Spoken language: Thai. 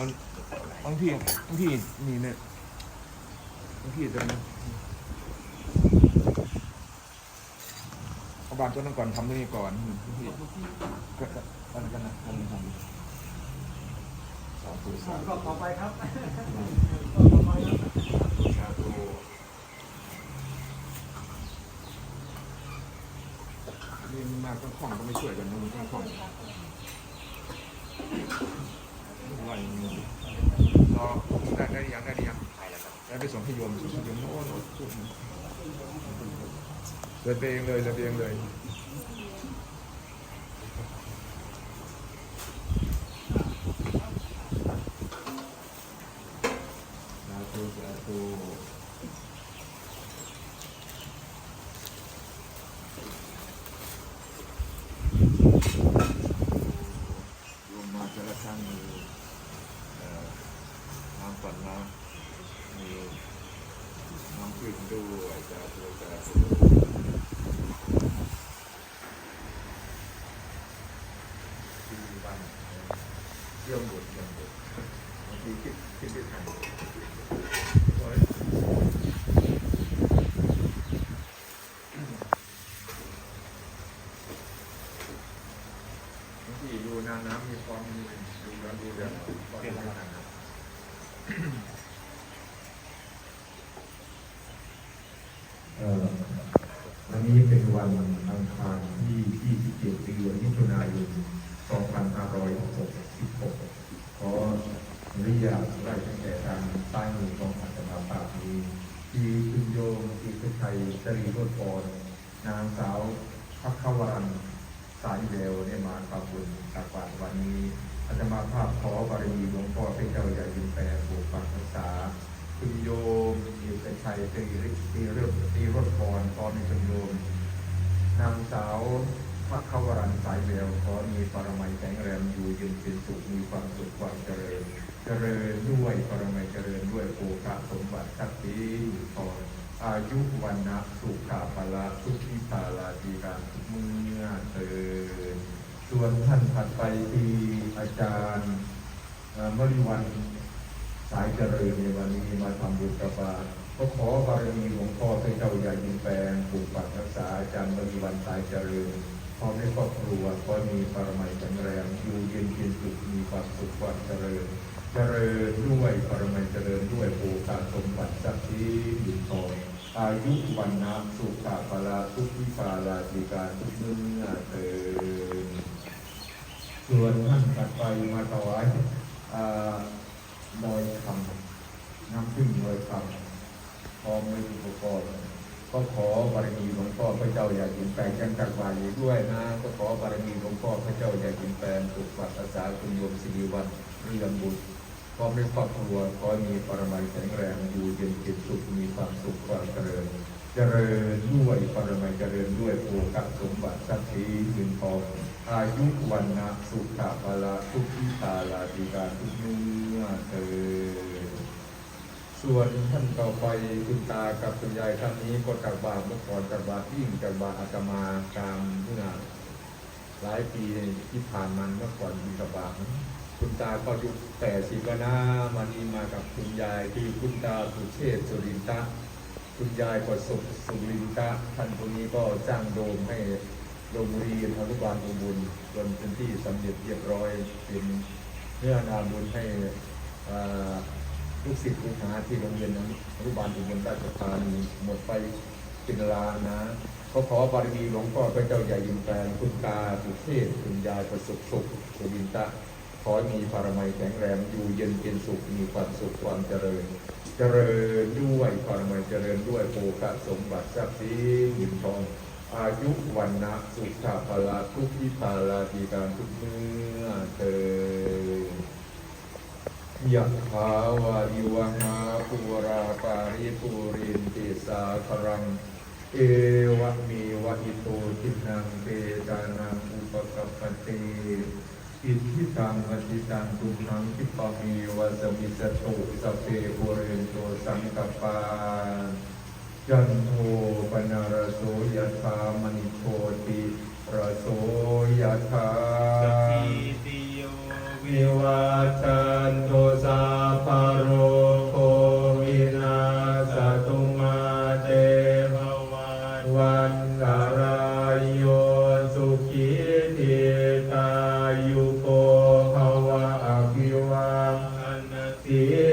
บางบางทีบางทีนี่เนี่ยบางทีจะมีเอาบานต้นนั้นก่อนทำตรงนี้ก่อนบางทีก็ก็อะไรกันนะทำทำสาธุสาธุก็ต่อไปครับนี่มันมากต้องคล่องก็ไม่ช่วยกันนะมันต้องคล่องว่าอย่างนี้รอ ได้ได้หรือยังได้หรือยังใช่แล้วครับได้ไปส่งให้โยมส่งให้โยมโน่นโน่นพูดนะเดินไปเองเลยเดินไปเองเลยสาธุสาธุรวมมาแต่ละครั้งมีเอ่อ น้ำปั่นน้ำมีน้ำขึ้นด้วยสาธุสาธุที่บ้านเยี่ยมบุญเยี่ยมบุญบางทีคิดคิดไม่ทันบางทีดูน้ำน้ำมีความมีดูแล้วดูเดือดก็เป็นาดนั้นเอ่อ วันนี้เป็นวันอังคารที่ 27เดือนมิถุนายน 2566 ขออนุญาตไล่ตั้งแต่การตั้งของอาตมาภาพนี้ที่คุณโยมอิทธิชัยจรีโรจน์พรนางสาวพักขวรันสายแววได้มาทำบุญตักวันนี้ อาตมาภาพขอบารมีหลวงพ่อเป็นเจ้าใหญ่ยินแปรปกปักรักษาคุณโยมอิทธิชัยตรีฤทธิ์ตีเรื่องตีรถพรพร้อมในคุณโยมนางสาวพักขวรันสายแววขอมีปรมัยแข็งแรงอยู่เย็นเป็นสุขมีความสุขความเจริญ เจริญด้วยปรมัยเจริญด้วยโอกาสมบัติทรัพย์สินทองอายุวันนะสุขาภละทุกทิพาลาตีการทุกเมื่อเติน ส่วนท่านถัดไปที่อาจารย์เมริวันสายเจริญในวันนี้มาทำบุญกับบาตรก็ขอบารมีหลวงพ่อพระเจ้าใหญ่ยินแปลงปลูกปักรักษาอาจารย์บริวันสายเจริญพร้อมในครอบครัวขอมีปรมัยแข็งแรงอยู่เย็นเป็นสุขมีความสุขความเจริญ เจริญด้วยปรมัยเจริญด้วยโอกาสสมบัติทรัพย์สินอยู่ทองอายุวันนะสุขะพละทุกทิพาลาธิการทุกเมื่อเติน ส่วนท่านถัดไปมาถวายอ่าลอยคำน้ำพึ่งลอยคำพร้อมด้วยอุปกรณ์ก็ขอบารมีหลวงพ่อพระเจ้าอย่าหินแปลงยังกักวาลีด้วยนะ ก็ขอบารมีหลวงพ่อพระเจ้าอย่าหินแปลงปกปักรักษาคุณโยมสิริวัฒน์เรืองบุตรพร้อมด้วยครอบครัวขอมีปรมัยแข็งแรงอยู่เย็นเป็นสุขมีความสุข เจริญด้วยปรมัยเจริญด้วยโภคสมบัติทรัพย์สินเงินทองอายุวันนะสุขภาละทุกทิตาลาธิการทุกเมื่อเติส่วนท่านต่อไปคุณตากับคุณยายท่านนี้ก็ตักบาตรเมื่อก่อนตักบาตรยิ่งตักบาตรอาตมาตามเมื่อหลายปีที่ผ่านมาเมื่อก่อนมีตักบาตรคุณตาก็อยุแต่สิบนามานีมากับคุณยายที่คุณตาสุเชษฐ์สุรินทะ คุณยายประสบสุรินทะท่านคนนี้ก็สร้างโดมให้โรงเรียนอนุบาลอุบุญจนเป็นที่สำเร็จเรียบร้อยเป็นเนื้อนาบุญให้ลูกศิษย์ลูกหาที่โรงเรียนอนุบาลอุบุญราชธานีหมดไปเป็นลานะเขาขอบารมีหลวงพ่อพระเจ้าใหญ่ยินแปลงคุณตาสุเทพคุณยายประสบสุขสุรินทะขอให้มีปรมัยแข็งแรงอยู่เย็นเป็นสุขมีความสุขความเจริญ เจริญด้วยปรมัยเจริญด้วยโภคสมบัติทรัพย์สินเงินทอง อายุวันนะสุขภาลาทุกทิพาลาธิการทุกเมื่อเตินยะถาวาริวหาปูราปาริปูรินติสาครัง เอวะมีวะอิโตทินังเปตานังอุปกัปปติ อิทธิตังอธิตังตุนังคิปะมีวาสมิสตุสพเพปุเรนโตสังกปปาจันโทปนารโสยถามณิโชติระโสยถา สี